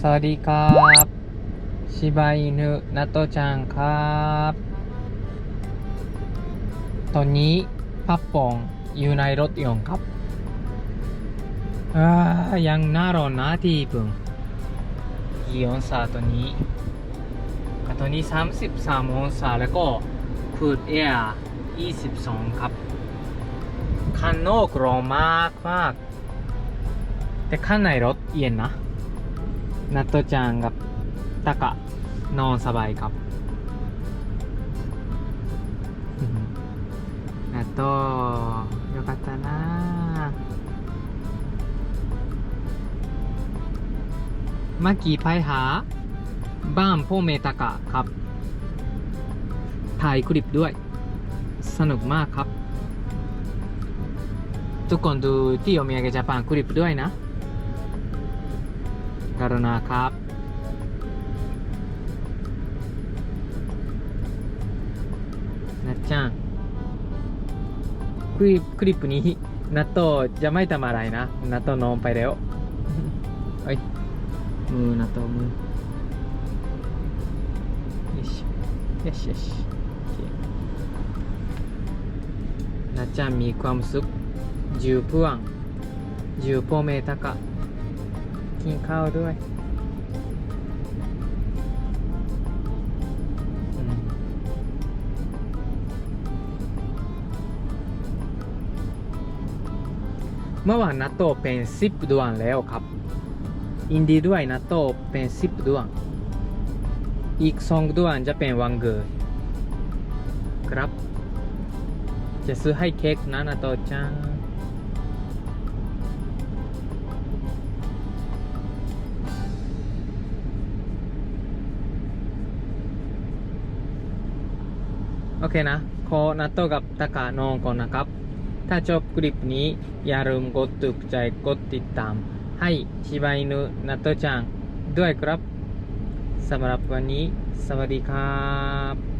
สวัสดีครับชิบาอินุนัตโตจังครับ ตอนนี้พับปองอยู่ในรถยนต์ครับอ่ายังน่าร้อนนะที่ปุ่นกี่องศาตอนนี้ตอนนี้ 33องศาแล้วก็คูดแอร์22 ครับข้างนอกร้อนมากมากแต่ข้างในรถเย็นนะ นัตโตちゃんกับตะกะนอนสบายครับ นัตโตよかったなเมื่อกี้ไปหา บ้านพ่อเมตากะครับ ถ่ายคลิปด้วย สนุกมากครับ ทุกคนดูที่โอเมียกจาปันคลิปด้วยนะ กรุณาครับ なっちゃんคลิปคลิปนี้นัตโตจะไม่ทำอะไรนะนัตโตนอนไปแล้วเฮ้ยมือนัตโตมือよしよしよしโอเคなっちゃんมีความสุข10พวง10พ่อเมตา กินข้าวด้วยเมื่อวานนัตโตเป็นสิบดวงแล้วครับ อินดีด้วยนัตโตเป็นสิบดวง อีกสองดวงจะเป็นวันเกิดครับ จะซื้อให้เค้กนะนัตโตจัง โอเคนะ ขอนัตโตกับตะกะนองก่อนนะครับ ถ้าชอบคลิปนี้ อย่าลืมกดถูกใจกดติดตาม ให้ชิบายนุนัตโตจังด้วยครับสำหรับวันนี้ สวัสดีครับ